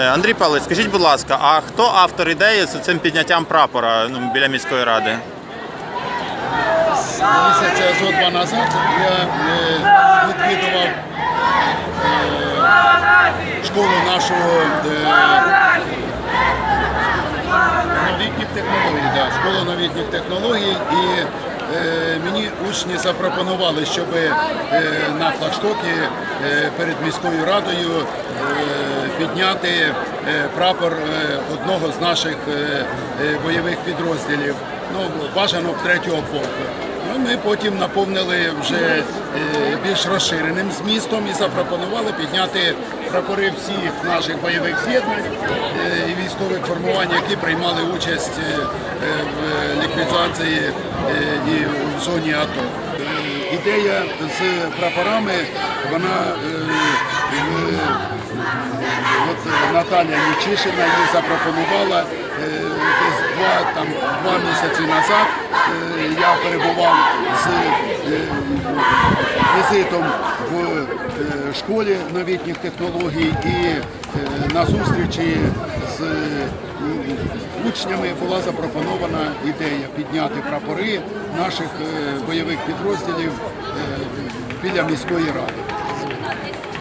Е, Андрій Павлович, скажіть, будь ласка, а хто автор ідеї з цим підняттям прапора ну, біля міської ради? Місяця зо два назад я е, відвідував е, школу нашого новітніх технологій, школу новітніх технологій і мені учні запропонували, щоб е, на флагштокі е, перед міською радою е, підняти е, прапор е, одного з наших е, е, бойових підрозділів, ну бажано третього полку. Ну, ми потім наповнили вже е, більш розширеним змістом і запропонували підняти прапори всіх наших бойових з'єднань е, військових формувань, які приймали участь е, е, в ліквідації е, і в зоні АТО. Ідея з прапорами, вона От Наталя Нечишина її запропонувала десь два, там, два місяці назад. Я перебував з візитом в е, школі новітніх технологій і е, на зустрічі з учнями була запропонована ідея підняти прапори наших е, бойових підрозділів біля міської ради.